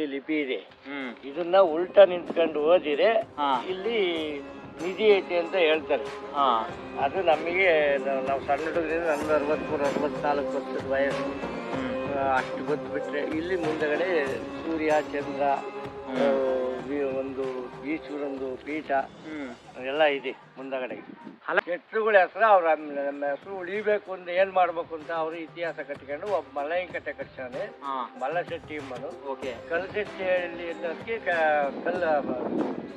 ಇಲ್ಲಿ ಲಿಪಿ ಇದೆ. ಹ್ಮ್. ಇದನ್ನ ಉಲ್ಟಾ ನಿಂತ್ಕೊಂಡು ಓದಿರೆ ಹಾ. ಇಲ್ಲಿ ನಿಧಿ ಐತೆ ಅಂತ ಹೇಳ್ತಾರೆ. ಹಾ. ಅದು ನಮಗೆ ನಾವು- ನಾವು ಸಣ್ಣ ಹುಡುಗರಿಂದ ನಮ್ದು ಅರವತ್ಮೂರು ಅರವತ್ನಾಲ್ಕು ವರ್ಷದ ವಯಸ್ಸು. ಹ್ಮ್. ಆ, ಅಷ್ಟು ಗೊತ್ತು ಬಿಟ್ರೆ ಇಲ್ಲಿ ಮುಂದಗಡೆ ಸೂರ್ಯ ಚಂದ್ರ ಆ, ಒಂದು ಈಶ್ವರಂದು ಪೀಠ ಎಲ್ಲ ಇದೆ ಮುಂದಗಡೆ. ಹೆಸರುಗಳ ಶೆಟ್ರುಗಳ ಹೆಸರು ಅವ್ರ ನಮ್ಮ ಹೆಸರು ಉಳಿಬೇಕು ಅಂತ ಏನ್ ಮಾಡ್ಬೇಕು ಅಂತ ಅವರು ಇತಿಹಾಸ ಕಟ್ಕೊಂಡು ಒಬ್ಬ ಮಲಯಂಕಟ್ಟೆ ಕಟ್ಸಾನೆ ಮಲ್ಲ ಮಲ್ಲಶೆಟ್ಟಿ ಎಂಬನು. ಓಕೆ. ಕಲ್ಸೆಟ್ಟಿಯಲ್ಲಿ ಅನ್ನೋದಕ್ಕೆ ಕಲ್ಲ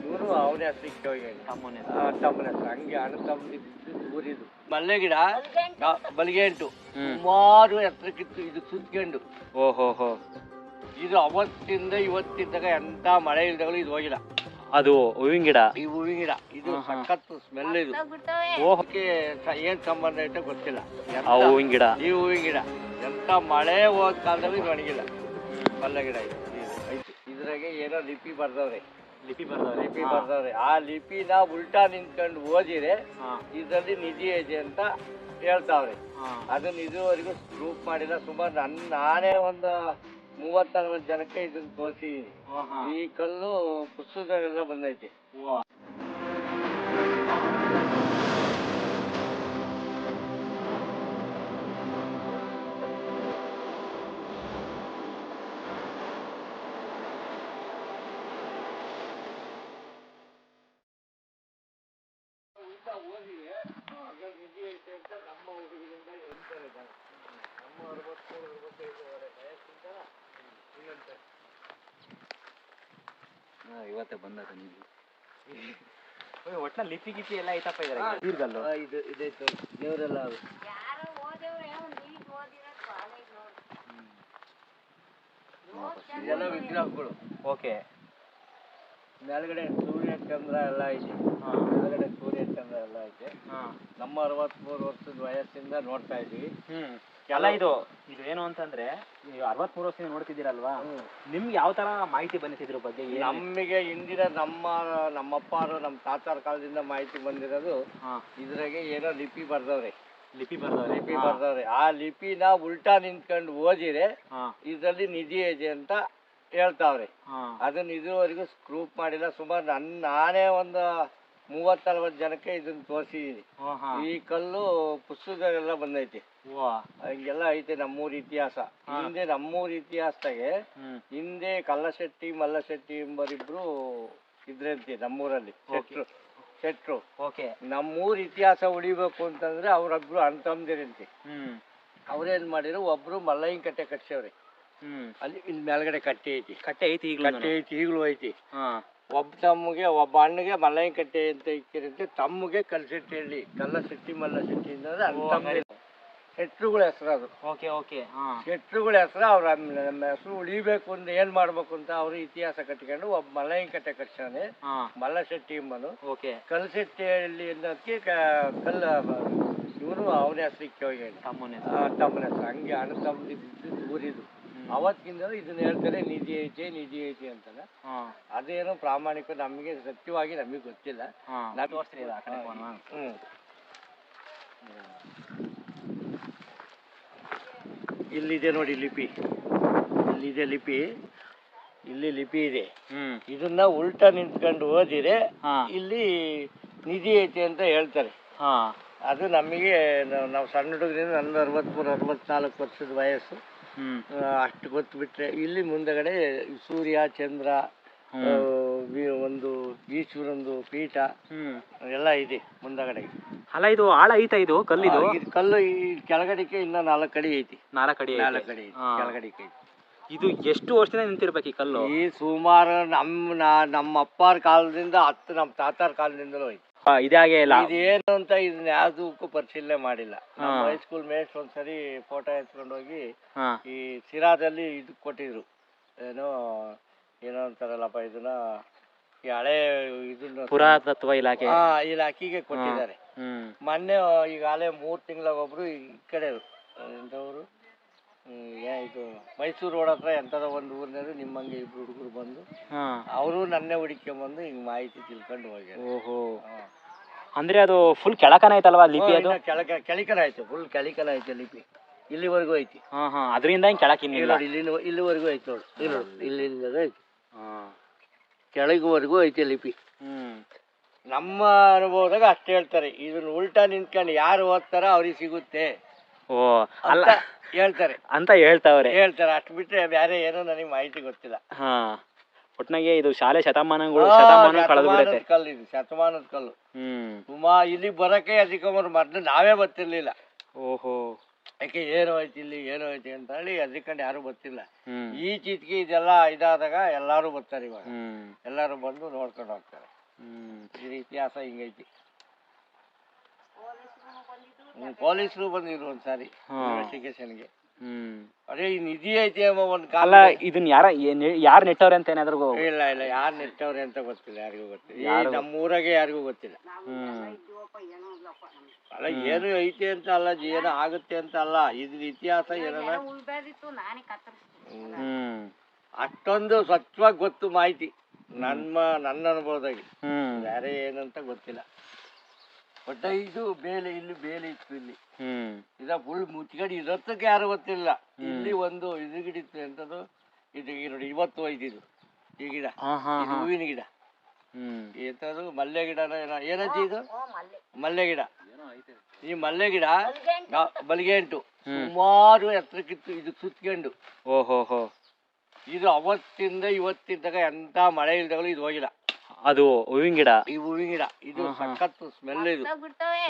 ಇವನು ಅವನ ಹೆಸರಿಗೆ ಹೋಗಿ ತಮ್ಮನೆ ಹೆಸರು. ಹಂಗೆ ಅಣ್ಣ ತಮ್ಮದಿದ್ದು ಊರಿದು. ಮಲ್ಲೆ ಗಿಡ ಬಲಿಗೆಂಟು ಸುಮಾರು ಎತ್ತರಕ್ಕಿತ್ತು ಇದು ಸುತ್ಕೊಂಡು. ಓಹೋ ಹೋ ಇದು ಅವತ್ತಿಂದ ಇವತ್ತಿದ್ದಾಗ ಎಂತ ಮಳೆ ಇಲ್ದಾಗಲೂ ಇದು ಹೋಗಿಲ್ಲ. ಅದು ಹೂವಿನ ಗಿಡ? ಈ ಹೂವಿನ ಗಿಡ. ಇದು. ಸಖತ್ತು ಸ್ಮೆಲ್ ಇದು. ಹೋಗಕ್ಕೆ ಏನ್ ಸಂಬಂಧ ಐತೆ ಗೊತ್ತಿಲ್ಲ. ಎಂತ- ಆ ಹೂವಿನ ಗಿಡ? ಈ ಹೂವಿನ ಗಿಡ. ಎಂತ ಮಳೆ ಹೋದ ಕಾಲದಲ್ಲಿ ಇದು ಒಣಗಿಲ್ಲ. ಮಲ್ಲ ಗಿಡ ಇದು. ಇದು ಐತಿ ಇದ್ರಾಗೆ ಏನೋ ಲಿಪಿ ಬರ್ದವ್ರೆ. ಲಿಪಿ ಬರ್ದವ್ರೆ? ಲಿಪಿ ಬರ್ದವ್ರೆ. ಆ ಲಿಪಿನ ಉಲ್ಟಾ ನಿಂತ್ಕೊಂಡು ಓದಿರೆ ಇದರಲ್ಲಿ ನಿಧಿ ಇದೆ ಅಂತ ಹೇಳ್ತಾವ್ರೆ. ಅದನ್ನ ಇದುವರೆಗೂ ಪ್ರೂಫ್ ಮಾಡಿಲ್ಲ. ಸುಮಾರು ನನ್ನ ನಾನೇ ಒಂದು ಮೂವತ್ತ ನಲ್ವತ್ತು ಜನಕ್ಕೆ ಇದನ್ನ ತೋರಿಸಿದೀನಿ ಹಾ ಈ ಕಲ್ಲು ಪುಸ್ತಕದಲ್ಲೆಲ್ಲ ಬಂದೈತಿ. ಇವತ್ತೇ ಬಂದದ ನೀವು. ಒಟ್ನಲ್ಲಿ ಲಿಪಿ ಗಿಪಿ ಎಲ್ಲ ಐತಪ್ಪ ಇದ್ರೆ ನೀರ್ಗಲ್ಲು ಆ, ಇದು ಇದೈತು ದೇವರೆಲ್ಲ ಅದು. ಇದೆಲ್ಲ ವಿಗ್ರಹಗಳು ಓಕೆ. ಮೇಲ್ಗಡೆ ಸೂರ್ಯ ಚಂದ್ರ ಎಲ್ಲ ಇದೆ. ಮೇಲ್ಗಡೆ ಸೂರ್ಯ ಚಂದ್ರ ಎಲ್ಲ ಐತೆ ಹಾ. ನಮ್ಮ ಅರವತ್ಮೂರು ವರ್ಷದ ವಯಸ್ಸಿಂದ ನೋಡ್ತಾ ಇದೀವಿ ಹ್ಮ್. ಎಲ್ಲ ಇದು ಇದು ಏನು ಅಂತಂದ್ರೆ ನೀವು ಅರವತ್ಮೂರು ವರ್ಷದಿಂದ ನೋಡ್ತಿದ್ದೀರಲ್ವಾ? ನಿಮ್ಗೆ ಯಾವ ತರ ಮಾಹಿತಿ ಬಂದಿದ್ರು ಬಗ್ಗೆ? ನಮಗೆ ಹಿಂದಿನ ನಮ್ಮ ನಮ್ಮಪ್ಪರು ನಮ್ಮ ತಾತಾರ ಕಾಲದಿಂದ ಮಾಹಿತಿ ಬಂದಿರೋದು ಇದ್ರಾಗೆ ಏನೋ ಲಿಪಿ ಬರ್ದವ್ರೆ. ಲಿಪಿ ಬರ್ದವ್ರೆ. ಲಿಪಿ ಬರ್ದವ್ರೆ. ಆ ಲಿಪಿನ ಉಲ್ಟಾ ನಿಂತ್ಕೊಂಡು ಓದಿರೆ ಇದರಲ್ಲಿ ನಿಧಿ ಇದೆ ಅಂತ ಹೇಳ್ತಾವ್ರೆ. ಅದನ್ನ ಇದುವರೆಗೂ ಪ್ರೂಫ್ ಮಾಡಿಲ್ಲ. ಸುಮಾರು ನನ್ ನಾನೇ ಒಂದು ಮೂವತ್ ನಲ್ವತ್ತು ಜನಕ್ಕೆ ಇದನ್ನ ತೋರಿಸಿದೀನಿ. ಈ ಕಲ್ಲು ಪುಸ್ತಕಗಳೆಲ್ಲ ಬಂದೈತಿ. ಹಿಂಗೆಲ್ಲ ಐತೆ ನಮ್ಮೂರ್ ಇತಿಹಾಸ. ಹಿಂದೆ ನಮ್ಮೂರ್ ಇತಿಹಾಸದಾಗೆ ಹಿಂದೆ ಕಲ್ಲಶೆಟ್ಟಿ ಮಲ್ಲಶೆಟ್ಟಿ ಎಂಬರಿಬ್ರು ಇದ್ರಂತೆ ನಮ್ಮೂರಲ್ಲಿ. ಶೆಟ್ರು ಶೆಟ್ರು. ಓಕೆ. ನಮ್ಮೂರ ಇತಿಹಾಸ ಉಳಿಬೇಕು ಅಂತಂದ್ರೆ ಅವ್ರೊಬ್ರು ಅಂತಂದಿರಂತೆ ಅವ್ರೇನ್ ಮಾಡಿದ್ರು ಒಬ್ರು ಮಲ್ಲಯ್ಯ ಕಟ್ಟೆ ಕಟ್ಸವ್ರೆ ಅಲ್ಲಿ ಇಲ್ಲಿ ಮೇಲ್ಗಡೆ ಕಟ್ಟೆ ಐತಿ. ಕಟ್ಟೆ ಐತಿ ಈಗಲೂ ಕಟ್ಟೆ ಐತಿ ಈಗಲೂ ಐತಿ. ಒಬ್ಬ ತಮ್ಮಗೆ ಒಬ್ಬ ಅಣ್ಣಗೆ ಮಲ್ಲಯ್ಯ ಕಟ್ಟೆ ಅಂತ ಇಕ್ಕಿರಂತೆ. ತಮ್ಮಗೆ ಕಲ್ಸೆಟ್ಟಿ ಹೇಳಿ ಕಲ್ಲಶೆಟ್ಟಿ ಮಲ್ಲಶೆಟ್ಟಿ ಅಂತಂದ್ರೆ ಅಂದ್ರೆ ಶೆಟ್ರುಗಳ ಹೆಸರು ಅದು. Okay okay. ಶೆಟ್ರುಗಳ ಹೆಸರು ಅವ್ರ ನಮ್ಮ ಹೆಸರು ಉಳಿಬೇಕು ಅಂತ ಏನ್ ಮಾಡ್ಬೇಕು ಅಂತ ಅವ್ರ ಇತಿಹಾಸ ಕಟ್ಕೊಂಡು ಒಬ್ಬ ಮಲ್ಲಯ್ಯ ಕಟ್ಟೆ ಕಟ್ಸಾನೆ ಮಲ್ಲ ಶೆಟ್ಟಿ ಎಂಬನು. ಓಕೆ. ಹಳ್ಳಿ ಅನ್ನೋದಕ್ಕೆ ಕಲ್ಲ ಇವನು ಅವನ ಹೆಸರು ಇಕ್ಕೋಗಿ ತಮ್ಮನೆ ತಮ್ಮನ ಹೆಸರು. ಹಂಗೆ ಅಣ್ಣ ತಮ್ಮದಿದ್ದು ಊರಿದು. ಅವತ್ತಿಂದ ಇದನ್ನ ಹೇಳ್ತಾರೆ ನಿಧಿ ಐತೆ ನಿಧಿ ಐತೆ ಅಂತಾನೆ ಅದೇನು ಪ್ರಾಮಾಣಿಕ ನಮಗೆ ಸತ್ಯವಾಗಿ ನಮಗೆ ಗೊತ್ತಿಲ್ಲ. ಆ ಕಡೆ ಹ್ಮ್. ಇಲ್ಲಿದೆ ನೋಡಿ ಲಿಪಿ. ಇಲ್ಲಿದೆ ಲಿಪಿ. ಇಲ್ಲಿ ಲಿಪಿ ಇದೆ. ಇದನ್ನ ಉಲ್ಟಾ ನಿಂತ್ಕೊಂಡು ಓದಿದ್ರೆ ಇಲ್ಲಿ ನಿಧಿ ಐತೆ ಅಂತ ಹೇಳ್ತಾರೆ. ಹಾ. ಅದು ನಮಗೆ ನಾವು- ಸಣ್ಣ ಹುಡುಗರಿಂದ ನನ್ನ ಅರವತ್ಮೂರು ಅರವತ್ನಾಲ್ಕು ವರ್ಷದ ವಯಸ್ಸು. ಅಷ್ಟು ಗೊತ್ತು ಬಿಟ್ರೆ ಇಲ್ಲಿ ಮುಂದಗಡೆ ಸೂರ್ಯ ಚಂದ್ರ ವಿ- ಒಂದು ಈಶ್ವರಂದು ಪೀಠ ಎಲ್ಲ ಇದೆ ಮುಂದಗಡೆ. ಅಲ್ಲ ಇದು ಆಳ ಐತ ಇದು ಕಲ್ಲಿದು? ಆ, ಇದು ಕಲ್ಲು ಈ ಕೆಳಗಡೆಗೆ ಇನ್ನ ನಾಲ್ಕು ಅಡಿ ಐತಿ. ನಾಲ್ಕು ಅಡಿ ಐತೆ. ನಾಲ್ಕು ಅಡಿ ಐತಿ ಹಾ. ಕೆಳಗಡೆಗೆ ಐತಿ. ಇದು ಎಷ್ಟು ವರ್ಷದಿಂದ ನಿಂತಿರ್ಬೇಕು ಈ ಕಲ್ಲು? ಈ ಸುಮಾರು ನಮ್ಮ ನಾ- ನಮ್ಮ ಅಪ್ಪಾರ ಕಾಲದಿಂದ ಹತ್ತು ನಮ್ಮ ತಾತಾರ ಕಾಲದಿಂದಲೂ ಐತಿ. ಇದೇ ಹಾಗೆ ಇಲ್ಲ ಇದೇನು ಅಂತ ಇದನ್ನ ಯಾವ್ದಕ್ಕೂ ಪರಿಶೀಲನೆ ಮಾಡಿಲ್ಲ. ನಮ್ಮ. ಹೈಸ್ಕೂಲ್ ಮೇಸ್ಟ್ ಒಂದ್ಸರಿ ಫೋಟೋ ಎತ್ಕೊಂಡು ಹೋಗಿ ಹಾ. ಈ ಸಿರಾದಲ್ಲಿ ಇದು ಕೊಟ್ಟಿದ್ರು. ಏನೋ ಏನೋ ಅಂತಾರಲ್ಲಪ್ಪ ಇದನ್ನ ಈ ಹಳೆ ಇದನ್ನ ಪುರಾತತ್ವ ಇಲಾಖೆ. ಹಾ ಇಲಾಖೆಗೆ ಕೊಟ್ಟಿದ್ದಾರೆ. ಹ್ಮ್. ಮೊನ್ನೆ ಈಗ ಹಳೆ ಮೂರ್ ತಿಂಗಳಾಗ ಒಬ್ರು ಈ ಕಡೆ ಎಂಥವ್ರು ಹ್ಮ್, ಏ ಇದು ಮೈಸೂರು ರೋಡ್ ಹತ್ರ ಎಂಥದ ಒಂದು ಊರಿನಲ್ಲಿ ನಿಮ್ಮಂಗೆ ಇಬ್ರು ಹುಡುಗರು ಬಂದು ಹಾ. ಅವರು ನನ್ನೇ ಹುಡುಕೊಂಬಂದು ಹಿಂಗ್ ಮಾಹಿತಿ ತಿಳ್ಕೊಂಡು ಹೋಗ್ಯಾರ. ಓಹೋ. ಹಾ. ಅಂದ್ರೆ ಅದು ಫುಲ್ ಕೆಳಕನ ಐತಲ್ವಾ ಲಿಪಿ ಅದು? ಇನ್ನ ಕೆಳಕ ಕೆಳಿಕನ ಆಯ್ತು ಫುಲ್ ಕೆಳಕನ ಐತೆ ಲಿಪಿ. ಇಲ್ಲಿವರೆಗೂ ಐತಿ. ಹಾ ಹಾ. ಅದರಿಂದ ಹಿಂಗ್ ಇಲ್ಲಿ? ನೋಡಿ ಇಲ್ಲಿವರೆಗೂ ಐತಿ ನೋಡಿ ಇಲ್ಲಿ ನೋಡಿ ಇಲ್ಲಿಂದ ಐತಿ. ಹಾ. ಕೆಳಗುವರೆಗೂ ಐತಿ ಲಿಪಿ. ಹ್ಮ್. ನಮ್ಮ ಅನುಭವದಾಗ ಅಷ್ಟು ಹೇಳ್ತಾರೆ ಇದನ್ನ ಉಲ್ಟಾ ನಿಂತ್ಕೊಂಡು ಯಾರು ಓದ್ತಾರ ಅವ್ರಿಗೆ ಸಿಗುತ್ತೆ. ಓ ಅಲ್ಲ. ಹೇಳ್ತಾರೆ. ಅಂತ ಹೇಳ್ತಾವ್ರೆ. ಹೇಳ್ತಾರೆ. ಅಷ್ಟು ಬಿಟ್ರೆ ಬೇರೆ ಏನೋ ನನಗೆ ಮಾಹಿತಿ ಗೊತ್ತಿಲ್ಲ. ಹಾ. ಒಟ್ನಾಗೆ ಇದು ಶಾಲೆ ಶತಮಾನಗಳು ಶತಮಾನ ಕಳೆದು ಬಿಡುತ್ತೆ. ಶತಮಾನದ ಕಲ್ಲು ಇದು ಶತಮಾನದ ಕಲ್ಲು. ಹ್ಮ್. ಸುಮಾ ಇಲ್ಲಿ ಬರಕ್ಕೆ ಅಧಿಕಮರು ಮೊದಲು ನಾವೇ ಬರ್ತಿರ್ಲಿಲ್ಲ. ಓಹೋ. ಯಾಕೆ ಏನು ಐತಿ ಇಲ್ಲಿ ಏನು ಐತಿ ಅಂತ ಹೇಳಿ ಅದಕ್ಕಂಡು ಯಾರು ಗೊತ್ತಿಲ್ಲ ಈ ಚಿತ್ಕಿ ಇದೆಲ್ಲ ಇದಾದಾಗ ಎಲ್ಲಾರು ಬರ್ತಾರೆ ಇವಾಗ. ಎಲ್ಲಾರು ಬಂದು ನೋಡ್ಕೊಂಡು ಹೋಗ್ತಾರೆ. ಹ್ಮ್. ಇದ್ರ ಇತಿಹಾಸ ಹಿಂಗೈತಿ. ಪೊಲೀಸರು ಬಂದಿದ್ರು ಒಂದ್ಸಾರಿ ಹಾ. ಇನ್ವೆಸ್ಟಿಗೇಷನ್ಗೆ. ಹ್ಮ್. ಅದೇ ಈ ನಿಧಿ ಐತಿ ಒಂದ್ ಒಂದು ಕಾಲ ಅಲ್ಲ ಇದನ್ನ ಯಾರ ಯಾರು ನೆಟ್ಟವ್ರೆ ಅಂತ ಏನಾದ್ರು ಗೊ- ಇಲ್ಲ ಇಲ್ಲ ಯಾರು ನೆಟ್ಟವ್ರೆ ಅಂತ ಗೊತ್ತಿಲ್ಲ ಯಾರಿಗೂ ಗೊತ್ತಿಲ್ಲ. ಈ ನಮ್ಮ ಊರಾಗೆ ಯಾರಿಗೂ ಗೊತ್ತಿಲ್ಲ. ಹ್ಮ್. ಅಲ್ಲ ಏನು ಐತಿ ಅಂತ ಅಲ್ಲ ಏನು ಆಗುತ್ತೆ ಅಂತ ಅಲ್ಲ ಇದ್ರ ಇತಿಹಾಸ ಏನಾರ ಹ್ಮ್. ಅಷ್ಟೊಂದು ಸ್ವಚ್ಛವಾಗಿ ಗೊತ್ತು ಮಾಹಿತಿ ನನ್ನ ನನ್ನ ಅನುಭವದಾಗಿ. ಹ್ಮ್. ಬೇರೆ ಏನಂತ ಗೊತ್ತಿಲ್ಲ. ಒಟ್ಟ ಇದು ಬೇಲೆ ಇಲ್ಲಿ ಬೇಲೆ ಇತ್ತು ಇಲ್ಲಿ. ಹ್ಮ್. ಇದ ಫುಲ್ ಮುಚ್ಕಡಿ ಇರತ್ತಕ್ಕೆ ಯಾರು ಗೊತ್ತಿಲ್ಲ. ಇಲ್ಲಿ ಒಂದು ಇದು ಗಿಡ ಇತ್ತು ಎಂತದು? ಇದು ಈ ನೋಡಿ ಇವತ್ತು ಇದು ಈ ಗಿಡ. ಇದು ಹೂವಿನ ಗಿಡ. ಹ್ಮ್. ಎಂತದು? ಮಲ್ಲೆ ಗಿಡ ಏನೋ ಏನಜ್ಜಿ ಇದು? ಮಲ್ಲೆ ಗಿಡ. ಈ ಮಲ್ಲೆ ಗಿಡ ಮಲ್ಲಿಗೆ ಬಲಿಗೆ ಉಂಟು ಸುಮಾರು ಎತ್ತರಕ್ಕಿತ್ತು ಇದು ಸುತ್ಕೊಂಡು. ಓಹೋ ಹೋ ಇದು ಅವತ್ತಿಂದ ಇವತ್ತಿದ್ದಾಗ ಎಂತ ಮಳೆ ಇಲ್ದಾಗಲೂ ಇದು ಹೋಗಿಲ್ಲ. ಅದು ಹೂವಿನ ಗಿಡ. ಈ ಹೂವಿನ ಗಿಡ. ಇದು ಸಖತ್ತು ಸ್ಮೆಲ್ ಇದು.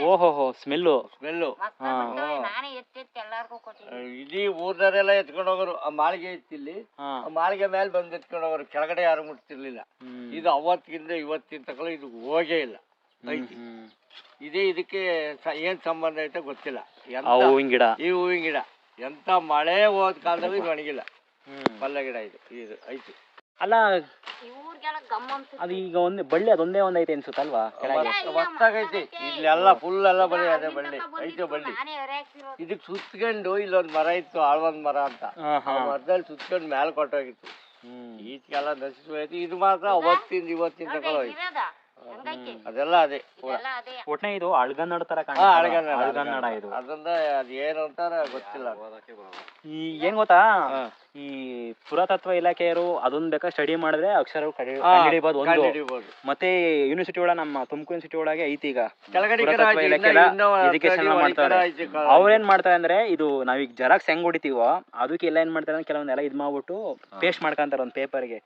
ಓಹೋಹೋ ಸ್ಮೆಲ್ ಸ್ಮೆಲ್ಲು ಸ್ಮೆಲ್ಲು ನಾನೇ ಎತ್ತೆತ್ತಿ ಎಲ್ಲಾರ್ಗೂ ಕೊಟ್ಟಿದ್ದೀನಿ. ಇಡೀ ಊರ್ನವರೆಲ್ಲ ಎತ್ಕೊಂಡು ಹೋಗೋರು ಆ ಮಾಳಿಗೆ ಇತ್ತಿಲ್ಲಿ ಹಾ. ಆ ಮಾಳಿಗೆ ಮೇಲೆ ಬಂದು ಎತ್ಕೊಂಡು ಹೋಗೋರು ಕೆಳಗಡೆ ಯಾರು ಮುಟ್ತಿರ್ಲಿಲ್ಲ. ಹ್ಮ್. ಇದು ಅವತ್ತಿಂದ ಇವತ್ತಿನ ತನಕ ಇದು ಹೋಗೇ ಇಲ್ಲ. ಐತಿ. ಹ್ಮ್ ಇದೇ ಇದಕ್ಕೆ ಸ- ಏನ್ ಸಂಬಂಧ ಐತೆ ಗೊತ್ತಿಲ್ಲ. ಆ ಎಂತ ಹೂವಿನ ಗಿಡ. ಈ ಹೂವಿನ ಗಿಡ. ಎಂತ ಮಳೆ ಹೋದ ಕಾಲದಲ್ಲಿ ಇದು ಒಣಗಿಲ್ಲ. ಹ್ಮ್. ಪಲ್ಲೆ ಗಿಡ ಇದು ಇದು ಐತಿ. ಅಲ್ಲ ಈ ಊರ್ಗೆಲ್ಲ ಗಮ್ ಅದು ಈಗ ಒಂದೇ ಬಳ್ಳಿ ಅದೊಂದೇ ಒಂದ್ ಐತೆ ಅನ್ಸುತ್ತಲ್ವಾ ಕೆಳಗೆ? ಹೊಸ್ತಾಗೈತಿ ಇಲ್ಲೆಲ್ಲ ಫುಲ್ ಎಲ್ಲ ಬರೀ ಅದೇ ಬಳ್ಳಿ. ಐತೆ ಬಳ್ಳಿ. ಇದಕ್ ಸುತ್ಕೊಂಡು ಇಲ್ಲೊಂದ್ ಮರ ಇತ್ತು ಆಳ್ವಂದ್ ಮರ ಅಂತ. ಹಾ ಹಾ. ಆ ಮರದಲ್ಲಿ ಸುತ್ಕೊಂಡು ಮ್ಯಾಲ ಕೊಟ್ಟೋಗಿತ್ತು. ಹ್ಮ್. ಈಚೆಲ್ಲ ನಶಿಸಿ ಹೋಯ್ತು. ಇದು ಮಾತ್ರ ಅವತ್ತಿಂದ ಇವತ್ತಿನ ತಗೊಳ್ಳೋಯ್ತು ಅದೆಲ್ಲ ಅದೇ ಪೂರ. ಒಟ್ನೆ ಇದು ಅಳ್ಗನ್ನಡ ತರ ಹಾ ಅಳಗನ್ನಡ ಅಳ್ಗನ್ನಡ. ಇದು. ಅದನ್ನ ಅದ್ ಏನು ಅಂತಾರ ಗೊತ್ತಿಲ್ಲ. ಈ ಏನ್ ಗೊತ್ತಾ? ಈ ಪುರಾತತ್ವ ಇಲಾಖೆಯವರು ಅದೊಂದು ಬೇಕಾ ಸ್ಟಡಿ ಮಾಡಿದ್ರೆ ಅಕ್ಷರ ಕಂಡು ಹಾ, ಹಿಡಿಬಹುದು ಒಂದು. ಕಂಡ್ಹಿಡಿಬೋದು. ಮತ್ತೆ ಯೂನಿವರ್ಸಿಟಿ ಒಳಗೆ ನಮ್ಮ ತುಮಕೂರು ಸಿಟಿ ಒಳಗೆ ಐತಿ ಈಗ. ಕೆಳಗಡೆ ಪುರಾತತ್ವ ಇಲಾಖೆ ಎಲ್ಲ education ಮಾಡ್ತಾರೆ. ಅವ್ರೇನ್ ಮಾಡ್ತಾರೆ ಅಂದ್ರೆ ಇದು ನಾವೀಗ ಜೆರಾಕ್ಸ್ ಹೆಂಗ್ ಹೊಡಿತೀವೋ ಅದಕ್ಕೆ ಎಲ್ಲ ಏನ್ ಮಾಡ್ತಾರೆ ಅಂದ್ರೆ ಕೆಲವೊಂದೆಲ್ಲ ಇದ್ ಮಾಡ್ಬಿಟ್ಟು ಪೇಸ್ಟ್ ಮಾಡ್ಕೊಂತಾರೆ ಒಂದ್ ಪೇಪರ್ಗೆ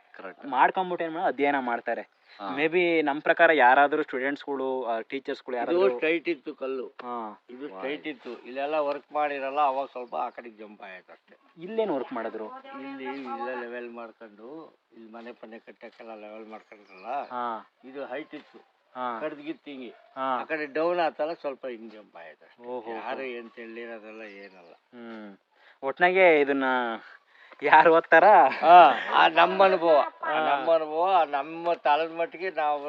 ಮಾಡ್ಕೊಂಬಿಟ್ಟು ಏನ್ ಮಾಡಿ ಅಧ್ಯಯನ ಮಾಡ್ತಾರೆ. ಮೇ ಬಿ ನಮ್ ಪ್ರಕಾರ ಯಾರಾದ್ರೂ ಸ್ಟೂಡೆಂಟ್ಸ್ಗಳು ಟೀಚರ್ಸ್ಗಳು ಇದು ಯಾರಾದ್ರೂ ಸ್ಟ್ರೈಟ್ ಇತ್ತು ಕಲ್ಲು. ಹಾ. ಇದು ಸ್ಟ್ರೈಟ್ ಇತ್ತು. ಇಲ್ಲೆಲ್ಲ ವರ್ಕ್ ಮಾಡಿರಲ್ಲ ಅವಾಗ ಸ್ವಲ್ಪ ಆ ಕಡೆಗೆ ಜಂಪ್ ಆಯ್ತು ಅಷ್ಟೇ. ಇಲ್ಲೇನು ವರ್ಕ್ ಮಾಡಿದ್ರು? ಇಲ್ಲಿ ಇಲ್ಲ ಲೆವೆಲ್ ಮಾಡ್ಕೊಂಡು ಇಲ್ಲಿ ಮನೆ ಪನೆ ಕಟ್ಟಕ್ಕೆಲ್ಲ ಲೆವೆಲ್ ಮಾಡ್ಕೊಂಡ್ರಲ್ಲ ಹಾ. ಇದು ಹೈಟ್ ಇತ್ತು. ಹಾ. ಕಡ್ದಿಗಿತ್ತು ಹಿಂಗೆ ಹಾ. ಆ ಕಡೆ ಡೌನ್ ಆತಲ್ಲ ಸ್ವಲ್ಪ ಹಿಂಗ್ ಜಂಪ್ ಆಯ್ತು ಅಷ್ಟೇ. ಓಹೋ ಯಾರು ಏನು ಹೇಳಿರೋದಲ್ಲ ಏನಲ್ಲ. ಹ್ಮ್. ಒಟ್ನಾಗೆ ಇದನ್ನ ಯಾರು ಓದ್ತಾರ? ಆ, ನಮ್ಮ ಅನುಭವ. ನಮ್ಮ ಅನುಭವ ನಮ್ಮ ತಾಳದ ಮಟ್ಟಿಗೆ ನಾವು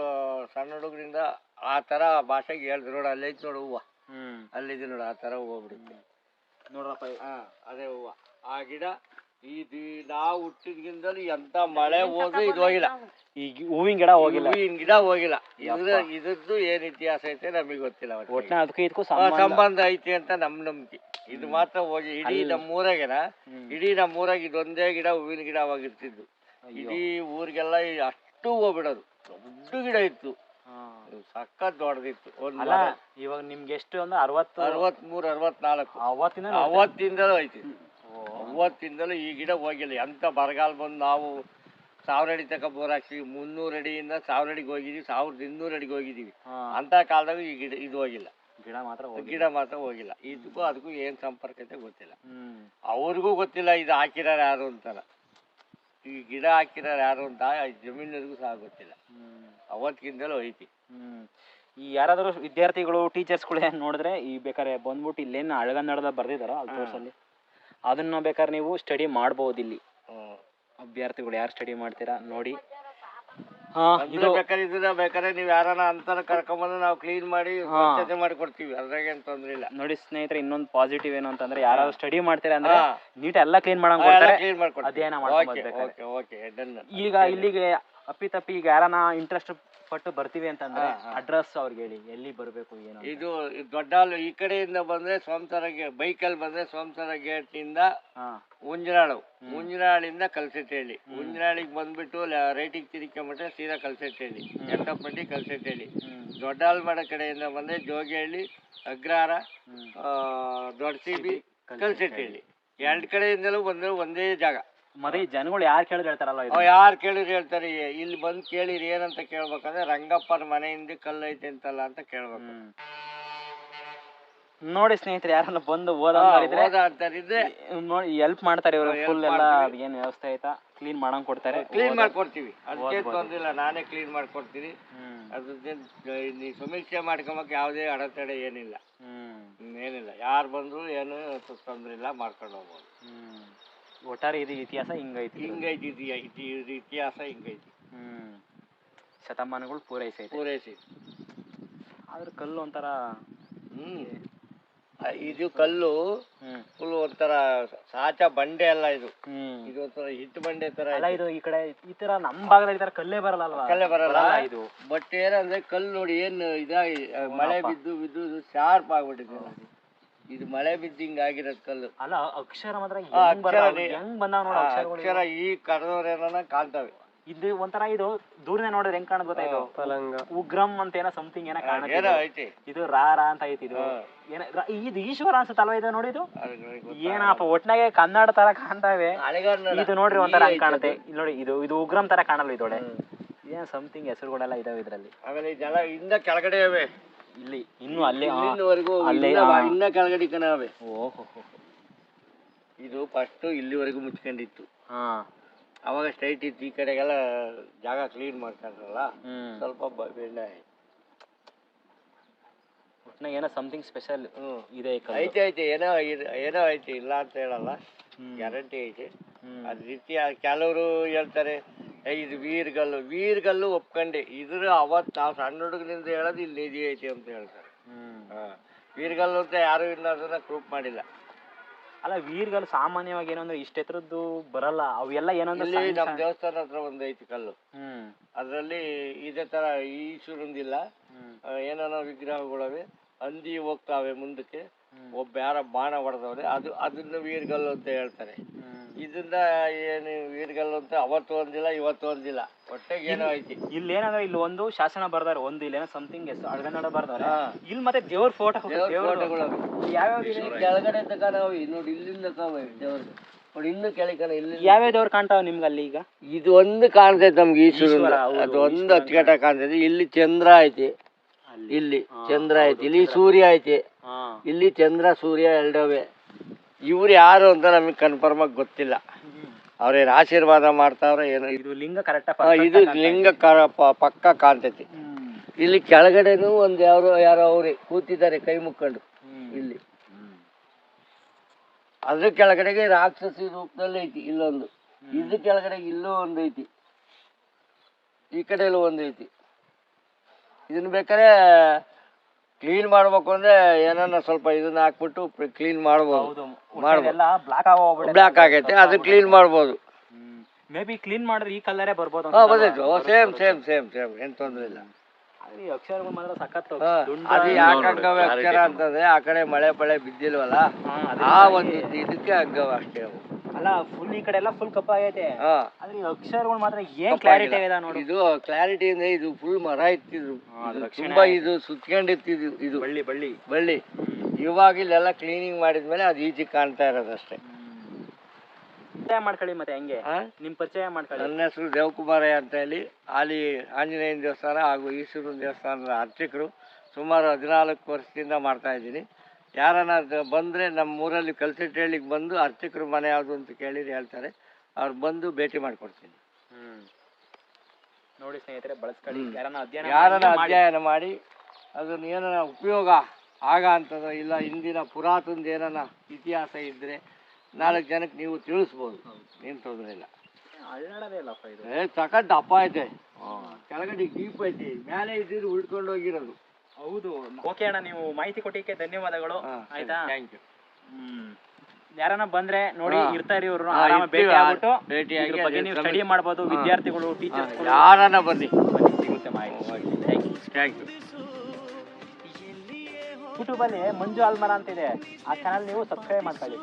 ಸಣ್ಣ ಹುಡುಗರಿಂದ ಆ ತರ ಭಾಷೆಗೆ ಹೇಳಿದ್ರು ನೋಡು ಅಲ್ಲಿ ಐತಿ ನೋಡು ಹೂವ. ಅಲ್ಲಿದೆ ನೋಡು ಆ ತರ ಹೂವ ಬಿಡುತ್ತೆ. ನೋಡ್ರಪ್ಪ. ಹಾ ಅದೇ ಹೂವ. ಆ ಗಿಡ ಇದು ನಾವು ಹುಟ್ಟಿದ್ಗಿಂದಲೂ ಎಂತ ಮಳೆ ಹೋದ್ರು ಇದು ಹೋಗಿಲ್ಲ. ಈಗ ಹೂವಿನ ಗಿಡ ಹೋಗಿಲ್ಲ. ಹೂವಿನ ಗಿಡ ಹೋಗಿಲ್ಲ. ಇದ್ರ ಇದ್ರದ್ದು ಏನ್ ಇತಿಹಾಸ ಐತೆ ನಮಗೆ ಗೊತ್ತಿಲ್ಲ. ಒಟ್ನ ಅದಕ್ಕೆ ಇದಕ್ಕೂ ಆ, ಸಂಬಂಧ ಸಂಬಂಧ ಐತಿ ಅಂತ ನಮ್ ನಂಬಿಕೆ. ಇದು ಮಾತ್ರ ಹೋಗಿ ಇಡೀ ನಮ್ಮ ಊರಾಗೆನ? ಹ್ಮ್. ಇಡೀ ನಮ್ಮ ಊರಾಗ ಇದೊಂದೇ ಗಿಡ ಹೂವಿನ ಗಿಡ ಆಗಿರ್ತಿದ್ದು ಇಡೀ ಊರಿಗೆಲ್ಲ ಅಷ್ಟು ಹೋಗ್ಬಿಡೋದು. ಬಿಡೋದು ದೊಡ್ಡ ಗಿಡ ಇತ್ತು. ಹಾ. ಸಖತ್ ದೊಡ್ಡದಿತ್ತು. ಒಂದ್ ಅಲ್ಲ ಇವಾಗ ನಿಮ್ಗೆ ಎಷ್ಟು ಅಂದ್ರೆ ಅರವತ್ತು ಅರವತ್ಮೂರು ಅರವತ್ನಾಲ್ಕು. ಅವತ್ತಿನ ಅವತ್ತಿಂದಲೂ ಐತಿ. ಅವತ್ತಿಂದಲೂ ಈ ಗಿಡ ಹೋಗಿಲ್ಲ. ಎಂಥ ಬರಗಾಲ ಬಂದು ನಾವು ಸಾವಿರ ಅಡಿ ತನಕ ಬೋರ್ ಹಾಕ್ತೀವಿ ಮುನ್ನೂರು ಅಡಿಯಿಂದ ಸಾವಿರ ಅಡಿಗೆ ಹೋಗಿದ್ದೀವಿ ಸಾವಿರದ ಇನ್ನೂರು ಅಡಿಗೆ ಹೋಗಿದ್ದೀವಿ. ಅಂಥ ಕಾಲದಾಗ ಈ ಗಿಡ ಇದು ಹೋಗಿಲ್ಲ. ಗಿಡ ಮಾತ್ರ ಹೋಗಿಲ್ಲ. ಗಿಡ ಮಾತ್ರ ಹೋಗಿಲ್ಲ. ಇದಕ್ಕೂ ಅದಕ್ಕೂ ಏನ್ ಸಂಪರ್ಕ ಅಂತ ಗೊತ್ತಿಲ್ಲ. ಅವ್ರಿಗೂ ಗೊತ್ತಿಲ್ಲ ಇದು ಹಾಕಿರೋರು ಯಾರು ಅಂತಾರ ಈ ಗಿಡ ಹಾಕಿರೋರು ಯಾರು ಅಂತ ಜಮೀನರಿಗೂ ಸಹ ಗೊತ್ತಿಲ್ಲ. ಅವತ್ತಿಗಿಂತಲೂ ಐತಿ. ಈ ಯಾರಾದರೂ ವಿದ್ಯಾರ್ಥಿಗಳು ಟೀಚರ್ಸ್ಗಳು ಏನ್ ನೋಡಿದ್ರೆ ಈ ಬೇಕಾದ್ರೆ ಬಂದ್ಬಿಟ್ಟು ಇಲ್ಲೇನು ಅಳಗನ್ನಡದ ಬರ್ದಿದಾರೋ ಅಲ್ಲಿ ತೋರ್ಸಲ್ಲಿ? ಅದನ್ನ ಬೇಕಾದ್ರೆ ನೀವು ಸ್ಟಡಿ ಮಾಡ್ಬೋದು ಇಲ್ಲಿ. ಅಭ್ಯರ್ಥಿಗಳು ಯಾರು ಸ್ಟಡಿ ಮಾಡ್ತೀರಾ? ನೋಡಿ. ಇದು ಬೇಕಾದ್ರೆ ಇದನ್ನ ಬೇಕಾದ್ರೆ ನೀವು ಯಾರನ್ನ ಅಂತರ ಕರ್ಕೊಂಬಂದು ನಾವು ಕ್ಲೀನ್ ಮಾಡಿ. ಸ್ವಚ್ಛತೆ ಮಾಡಿ ಕೊಡ್ತೀವಿ. ಅದ್ರಾಗೇನ್ ತೊಂದ್ರೆ ಇಲ್ಲ. ನೋಡಿ ಸ್ನೇಹಿತರೆ ಇನ್ನೊಂದು ಪಾಸಿಟಿವ್ ಏನು ಅಂತಂದ್ರೆ ಯಾರು ಸ್ಟಡಿ ಮಾಡ್ತೀರಾ ಅಂದ್ರೆ. ನೀಟ್ ಎಲ್ಲ ಕ್ಲೀನ್ ಮಾಡಂಗ್ ಕೊಡ್ತಾರೆ. ಅಧ್ಯಯನ ಮಾಡ್ಕೊಂಡ್ ಓಕೆ ಡನ್ ಈಗ ಇಲ್ಲಿಗೆ ಅಪ್ಪಿ ತಪ್ಪಿ ಈಗ ಯಾರನ ಇಂಟ್ರೆಸ್ಟ್ ಪಟ್ಟು ಬರ್ತೀವಿ ಅಂತಂದ್ರೆ. ಅಡ್ರೆಸ್ ಅವ್ರಿಗೆ ಹೇಳಿ ಎಲ್ಲಿ ಬರಬೇಕು ಏನು ಅಂತ. ಇದು ದೊಡ್ಡಾಲು ಈ ಕಡೆಯಿಂದ ಬಂದ್ರೆ ಸೋಮಸರ ಬೈಕಲ್ಲಿ ಬಂದ್ರೆ ಸೋಮಸರ ಗೇಟ್ ಇಂದ ಹಾ ಉಂಜನಾಳು ಉಂಜನಾಳಿಂದ ಕಲ್ಸೆಟ್ಟೇಳಿ. ಉಂಜರಾಳಿಗೆ ಬಂದ್ಬಿಟ್ಟು ರೈಟಿಗೆ ತಿರ್ಕೊಂಬಿಟ್ರೆ ಸೀದಾ ಕಲ್ಸೆಟ್ಟೇಳಿ. ಎಂಟಪ್ಪಟ್ಟಿ ಕಲ್ಸೆಟ್ಟೇಳಿ. ಹ್ಮ್. ದೊಡ್ಡಾಲ್ಮಡ ಕಡೆಯಿಂದ ಬಂದ್ರೆ ಜೋಗಿಹಳ್ಳಿ ಅಗ್ರಹಾರ ಹ್ಮ್. ಆ, ದೊಡ್ಡ ಸಿಬಿ ಕಲ್ಸೆಟ್ಟೇಳಿ. ಎರಡು ಕಡೆಯಿಂದಲೂ ಬಂದ್ರೆ ಒಂದೇ ಜಾಗ. ಈ ಜನಗಳು ಯಾರು ಕೇಳಿದ್ರೆ ಹೇಳ್ತಾರಲ್ಲ ಇದು? ಯಾರು ಕೇಳಿದ್ರು ಹೇಳ್ತಾರೆ "ಏ, ಇಲ್ಲಿ ಬಂದು ಕೇಳಿರಿ ಏನಂತ ಕೇಳ್ಬೇಕಂದ್ರೆ ರಂಗಪ್ಪನ ಮನೆಯಿಂದ ಕಲ್ಲೈತೆ ಅಂತಲ್ಲ ಅಂತ ಕೇಳ್ಬೇಕು. ಹ್ಮ್. ನೋಡಿ ಸ್ನೇಹಿತರೆ ಯಾರನ್ನ ಬಂದು ಓದ ಹಾ, ಇದ್ರೆ ಓದ ಅಂತಾರಿದ್ರೆ ನೋಡಿ ಹೆಲ್ಪ್ ಮಾಡ್ತಾರೆ ಇವರು help ಫುಲ್ ಎಲ್ಲ. ಏನ್ ವ್ಯವಸ್ಥೆ ಆಯ್ತಾ? ಕ್ಲೀನ್ ಮಾಡಂಗ್ ಕೊಡ್ತಾರೆ. ಕ್ಲೀನ್ ಓದೋದು. ಮಾಡ್ಕೊಡ್ತೀವಿ. ಅದಕ್ಕೆ ಓದ್ಬೋದು. ತೊಂದ್ರೆ ನಾನೇ ಕ್ಲೀನ್ ಮಾಡ್ಕೊಡ್ತೀನಿ. ಅದ್ರದ್ದು ನೀವು ಸಮೀಕ್ಷೆ ಮಾಡ್ಕೊಂಬಕ್ ಯಾವುದೇ ಅಡೆತಡೆ ಏನಿಲ್ಲ. ಹ್ಮ್. ಹ್ಮ್, ಏನಿಲ್ಲ. ಯಾರು ಬಂದ್ರು ಏನು ತೊಂದ್ರೆ ಇಲ್ಲ ಮಾಡ್ಕೊಂಡು ಹೋಗ್ಬೋದು. ಹ್ಮ್. ಒಟ್ಟಾರೆ ಇದು ಇತಿಹಾಸ ಹಿಂಗೈತಿ. ಹಿಂಗೈತಿ ಇದು ಇತಿಹಾಸ ಹಿಂಗೈತಿ. ಹ್ಮ್. ಶತಮಾನಗಳು ಪೂರೈಸೈತಿ. ಪೂರೈಸಿ ಆದ್ರೆ ಕಲ್ಲು ಒಂಥರ ಹ್ಮ್. ಆ, ಇದು ಕಲ್ಲು ಹ್ಮ್. ಫುಲ್ ಒಂಥರ ಸಾಚ ಬಂಡೆ ಅಲ್ಲ ಇದು. ಹ್ಮ್. ಇದು ಒಂಥರ ಹಿಟ್ಟು ಬಂಡೆ ತರ ಅಲ್ಲ ಇದು ಈ ಕಡೆ ಈ ತರ ನಮ್ ಭಾಗದಲ್ಲಿ ಈ ತರ ಕಲ್ಲೇ ಬರಲ್ಲ ಅಲ್ವಾ ಕಲ್ಲೇ ಬರಲ್ಲ. ಇದು. ಬಟ್ ಏನಂದ್ರೆ ಕಲ್ಲು ನೋಡಿ ಏನು ಇದಾಗಿ ಮಳೆ ಬಿದ್ದು ಬಿದ್ದು ಶಾರ್ಪ್ ಆಗ್ಬಿಟ್ಟಿದೆ. ಇದು ಮಳೆ ಬಿದ್ದು ಹಿಂಗ್ ಆಗಿರೋದು ಕಲ್ಲು. ಅಲ್ಲ ಅಕ್ಷರ ಮಾತ್ರ ಆ, ಹೆಂಗ್ ಅಕ್ಷರ ಹೆಂಗ್ ಬಂದಾವ ನೋಡು ಆ, ಅಕ್ಷರಗಳು. ಅಕ್ಷರ ಈ ಕರೆದವ್ರೇನ ಕಾಣ್ತವೆ. ಇದು ಒಂಥರ ಇದು ದೂರನೇ ನೋಡಿದ್ರೆ ಹೆಂಗ್ ಕಾಣದ್ ಗೊತ್ತಾ ಇದು? ಉಗ್ರಂ ಅಂತ ಏನೋ ಸಮಥಿಂಗ್ ಏನೋ ಕಾಣುತ್ತೆ ಏನೋ ಇದು. ಐತಿ. ಇದು ರಾ ರಾ ಅಂತ ಐತಿ ಇದು. ಹಾ. ಏನ ರ- ಇದು ಈಶ್ವರ ಅನ್ಸುತ್ತಲ್ವ ಇದು ನೋಡಿ ಇದು? ಅದು ಏನಪ್ಪ ಒಟ್ನಾಗೆ ಕನ್ನಡ ತರ ಕಾಣ್ತಾವೆ. ಇದು ನೋಡ್ರಿ ಒಂಥರ ಹಂಗ್ ಕಾಣುತ್ತೆ. ಇಲ್ಲಿ ನೋಡಿ ಇದು ಇದು ಉಗ್ರಂ ತರ ಕಾಣಲ್ಲ ಇದೊಡೆ. ಏನ್ ಸಮಥಿಂಗ್ ಹೆಸರುಗಳೆಲ್ಲ ಇದಾವೆ ಇದ್ರಲ್ಲಿ. ಆಮೇಲೆ ಇದೆಲ್ಲ ಇಂದ ಕೆಳಗಡೆ ಅವೆ ಇಲ್ಲಿ ಇನ್ನು ಅಲ್ಲೇ ಆ, ಇನ್ನ ಆ. ಇನ್ನ ಕೆಳಗಡೆ ಕಣವೆ ಓಹೋ ಇದು ಫಸ್ಟ್ ಇಲ್ಲಿವರೆಗೂ ಮುಚ್ಕೊಂಡಿತ್ತು ಹಾ ಅವಾಗ ಸ್ಟ್ರೈಟ್ ಇತ್ತು ಈ ಕಡೆಗೆಲ್ಲ ಜಾಗ ಕ್ಲೀನ್ ಮಾಡ್ಕೊಂಡ್ರಲ್ಲ ಹ್ಮ್ ಸ್ವಲ್ಪ ಬ- ಬೆಳ್ಳೆ ಆಯ್ತು. ಒಟ್ನಾಗ ಏನೋ ಸಮಥಿಂಗ್ ಸ್ಪೆಷಲ್ ಹ್ಮ್ ಇದೆ ಈ ಕಲ್ಲು. ಐತೆ ಐತೆ ಏನೋ ಇರ್- ಏನೋ ಐತೆ ಇಲ್ಲ ಅಂತ ಹೇಳಲ್ಲ ಹ್ಮ್. ಗ್ಯಾರಂಟಿ ಐತೆ ಹ್ಮ್. ಅದ್ ರೀತಿ ಕೆಲವರು ಹೇಳ್ತಾರೆ ಇದು ವೀರ್ಗಲ್ಲು. ವೀರ್ಗಲ್ಲು ಒಪ್ಕೊಂಡೆ. ಇದ್ರ ಅವತ್ ನಾವು ಸಣ್ಣ ಹುಡುಗನಿಂದ ಹೇಳೋದು ಇಲ್ಲಿ ನಿಧಿ ಐತಿ ಅಂತ ಹೇಳ್ತಾರೆ. ವೀರ್ಗಲ್ಲು ಅಂತ ಯಾರು ಇನ್ನು ಅದನ್ನ ಪ್ರೂಫ್ ಮಾಡಿಲ್ಲ. ಅಲ್ಲ ವೀರ್ಗಲ್ಲು ಸಾಮಾನ್ಯವಾಗಿ ಏನಂದ್ರೆ ಇಷ್ಟ ಎತ್ತರದ್ದು ಬರಲ್ಲ. ಅವೆಲ್ಲ ಏನಂದ್ರೆ ಇಲ್ಲಿ ಸಣ್ಣ ನಮ್ಮ ದೇವಸ್ಥಾನ ಹತ್ರ ಒಂದು ಐತಿ ಕಲ್ಲು. ಅದ್ರಲ್ಲಿ ಅದರಲ್ಲಿ ಇದೇ ತರ ಈಶ್ವರಂದಿಲ್ಲ. ಏನೇನೋ ವಿಗ್ರಹಗಳವೆ ಹಂದಿ ಹೋಗ್ತಾವೆ ಮುಂದಕ್ಕೆ. ಒಬ್ಬ ಯಾರ ಬಾಣ ಹೊಡೆದವ್ರೆ ಅದು ಅದನ್ನ ವೀರ್ಗಲ್ಲು ಅಂತ ಹೇಳ್ತಾರೆ. ಇದನ್ನ ಏನು ವೀರ್ಗಲ್ಲು ಅಂತ ಅವತ್ತು ಒಂದಿಲ್ಲ ಇವತ್ತು ಒಂದಿಲ್ಲ. ಹೊಟ್ಟೆಗೆ ಏನೋ ಐತಿ. ಇಲ್ಲಿ ಏನಂದ್ರೆ ಇಲ್ಲಿ ಒಂದು ಶಾಸನ ಬರ್ದಾರೆ ಒಂದು ಇಲ್ಲ ಏನೋ ಸಮಥಿಂಗ್ ಅಳಗನ್ನಡ ಬರ್ದಾರೆ. ಇಲ್ಲಿ ಮತ್ತೆ ದೇವ್ರ ಫೋಟೋ ಯಾವ್ಯಾವ ಕೆಳಗಡೆ ತಕ ನಾವು ನೋಡಿ ಇಲ್ಲಿಂದ ದೇವ್ರದ್ದು. ನೋಡಿ ಇನ್ನು ಕೆಳಕನ ಇಲ್ಲಿ ಯಾವ್ಯಾವ ದೇವ್ರು ಕಾಣ್ತಾವ ನಿಮ್ಗೆ ಅಲ್ಲಿ ಈಗ? ಇದು ಒಂದು ಕಾಣ್ತೈತೆ ನಮ್ಗೆ ಈಶ್ವರ ಅದು ಒಂದು ಈಶ್ವರ ಅಚ್ಚುಕಟ್ಟಾಗಿ ಕಾಣ್ತೈತೆ ಇಲ್ಲಿ ಚಂದ್ರ ಐತಿ. ಇಲ್ಲಿ ಚಂದ್ರ ಐತಿ. ಇಲ್ಲಿ ಸೂರ್ಯ ಐತಿ. ಇಲ್ಲಿ ಚಂದ್ರ ಸೂರ್ಯ ಎರಡವೆ. ಇವ್ರು ಯಾರು ಅಂತ ನಮಗೆ ಕನ್ಫರ್ಮ್ ಆಗಿ ಗೊತ್ತಿಲ್ಲ. ಅವ್ರೇನು ಆಶೀರ್ವಾದ ಮಾಡ್ತಾವ್ರೆ ಏನೋ ಇದು ಲಿಂಗ ಕರೆಕ್ಟ್ ಇದು ಲಿಂಗ ಕ- ಪ- ಪಕ್ಕ ಕಾಣ್ತೈತಿ. ಇಲ್ಲಿ ಕೆಳಗಡೆನೂ ಒಂದು ಯಾರೋ ಯಾರೋ ಅವ್ರೆ ಕೂತಿದ್ದಾರೆ ಕೈ ಮುಕ್ಕೊಂಡು. ಇಲ್ಲಿ. ಅದ್ರ ಕೆಳಗಡೆಗೆ ರಾಕ್ಷಸಿ ರೂಪದಲ್ಲಿ ಐತಿ ಇಲ್ಲೊಂದು. ಇದ್ರ ಕೆಳಗಡೆ ಇಲ್ಲೂ ಒಂದು ಐತಿ. ಈ ಕಡೆಯಲ್ಲೂ ಒಂದು ಐತಿ. ಇದನ್ನ ಬೇಕಾದ್ರೆ ಕ್ಲೀನ್ ಮಾಡ್ಬೇಕು ಅಂದ್ರೆ ಏನನ್ನ ಸ್ವಲ್ಪ ಇದನ್ನ ಹಾಕ್ಬಿಟ್ಟು ಕ್ಲೀನ್ ಮಾಡ್ಬೋದು. ಮಾಡ್ಬೋದು. ಬ್ಲಾಕ್ ಆಗೈತೆ ಅದು ಕ್ಲೀನ್ ಮಾಡ್ಬೋದು. ಮೇಬಿ ಕ್ಲೀನ್ ಮಾಡಿದ್ರೆ ಈ ಕಲರೇ ಬರ್ಬೋದು ಹಾ ಸೇಮ್ ಸೇಮ್ ಸೇಮ್ ಸೇಮ್ ಏನ್ ತೊಂದ್ರೆ ಇಲ್ಲ. ಅಕ್ಷರಗಳು ಮಾತ್ರ ಸಖತ್ ಅದು ಯಾಕೆ ಹಂಗವೆ ಅಕ್ಷರ ಅಂತಂದ್ರೆ ಆ ಕಡೆ ಮಳೆ ಪಳೆ ಬಿದ್ದಿಲ್ವಲ್ಲ? ಆ ಒಂದು ಇದಕ್ಕೆ ಹಂಗವ ಅಷ್ಟೇ ಅವು. ಅಲ್ಲ ಫುಲ್ ಈ ಕಡೆ ಎಲ್ಲ ಫುಲ್ ಕಪ್ಪ ಆಗೈತೆ. ಹಾ. ಆದ್ರೆ ಈ ಅಕ್ಷರಗಳು ಮಾತ್ರ ಏನ್ ಕ್ಲಾರಿಟಿ ಇದೆ ನೋಡಿ. ಇದು ಕ್ಲಾರಿಟಿ ಅಂದ್ರೆ ಇದು ಫುಲ್ ಮರ ಇತ್ತಿದ್ರು ಇದು ತುಂಬಾ ಇದು ಸುತ್ಕೊಂಡಿರ್ತಿದ್ದು ಇದು. ಬಳ್ಳಿ ಬಳ್ಳಿ. ಬಳ್ಳಿ. ಇವಾಗ ಇಲ್ಲೆಲ್ಲ ಕ್ಲೀನಿಂಗ್ ಮಾಡಿದ್ಮೇಲೆ ಅದು ಈಜಿ ಕಾಣ್ತಾ ಇರೋದಷ್ಟೇ. ಪರಿಚಯ ಮಾಡ್ಕೊಳ್ಳಿ ಮತ್ತೆ ಹೆಂಗೆ? ನಿಮ್ ಪರಿಚಯ ಮಾಡ್ಕೊಳ್ಳಿ. ನನ್ನ ಹೆಸರು ದೇವಕುಮಾರ ಅಂತ ಹೇಳಿ. ಅಲ್ಲಿ ಆಂಜನೇಯನ ದೇವಸ್ಥಾನ ಹಾಗೂ ಈಶ್ವರನ ದೇವಸ್ಥಾನದ ಅರ್ಚಕರು ಸುಮಾರು ಹದಿನಾಲ್ಕು ವರ್ಷದಿಂದ ಮಾಡ್ತಾ ಇದ್ದೀನಿ. ಯಾರನ್ನ ಬಂದರೆ ನಮ್ಮ ಊರಲ್ಲಿ ಕಲ್ಸೆಟ್ಟಳ್ಳಿಗೆ ಬಂದು ಅರ್ಚಕರು ಮನೆ ಯಾವುದು ಅಂತ ಕೇಳಿದ್ರೆ ಹೇಳ್ತಾರೆ. ಅವ್ರು ಬಂದು ಭೇಟಿ ಮಾಡ್ಕೊಡ್ತೀನಿ. ಹ್ಮ್. ನೋಡಿ ಸ್ನೇಹಿತರೆ ಬಳಸ್ಕೊಳ್ಳಿ. ಯಾರನ್ನ ಅಧ್ಯಯನ ಯಾರನ್ನ ಮಾಡಿ- ಅಧ್ಯಯನ ಮಾಡಿ ಅದನ್ನ ಏನನ ಉಪಯೋಗ ಆಗ ಅಂತದ ಇಲ್ಲ ಹಿಂದಿನ ಪುರಾತನದ ಏನನ ಇತಿಹಾಸ ಇದ್ರೆ ನಾಲ್ಕು ಜನಕ್ಕೆ ನೀವು ತಿಳಿಸ್ಬೋದು. ಏನು ತೊಂದರೆ ಇಲ್ಲ. ಸಕಟ್ ಏ ಸಖತ್ ದಪ್ಪ ಐತೆ ಕೆಳಗಡೆ ಡೀಪ್ ಐತಿ. ಮೇಲೆ ಇದ್ದಿದ್ದು ಉಳ್ಕೊಂಡು ಹೋಗಿರೋದು ಹೌದು. ಓಕೆ ಅಣ್ಣ ನೀವು ಮಾಹಿತಿ ಕೊಟ್ಟಿಕ್ಕೆ ಧನ್ಯವಾದಗಳು. ಆಯ್ತಾ? ಥ್ಯಾಂಕ್ ಯು ಹ್ಮ್. ಯಾರನ್ನ ಬಂದ್ರೆ ನೋಡಿ ಹಾ. ಇರ್ತಾರೆ ಇವ್ರು ಹಾ, ಇರ್ತೀವಿ. ಭೇಟಿ ಆಗ್ಬಿಟ್ಟು ಭೇಟಿಯಾಗಿ ಇದ್ರ ಬಗ್ಗೆ ಅದೇ ನೀವು ಸ್ಟಡಿ ಮಾಡ್ಬೋದು ಹಾ. ವಿದ್ಯಾರ್ಥಿಗಳು ಟೀಚರ್ಸ್ ಯಾರನ್ನ ಬನ್ನಿ. ಸಿಗುತ್ತೆ ಮಾಹಿತಿ. ಥ್ಯಾಂಕ್ ಯು ಥ್ಯಾಂಕ್ ಯು ಯೂಟ್ಯೂಬಲ್ಲಿ ಮಂಜು ಆಲ್ಮರ ಅಂತಿದೆ. ಆ ಚಾನಲ್ ನೀವು ಸಬ್ಸ್ಕ್ರೈಬ್ ಮಾಡ್ಕೊಳ್ಳಿ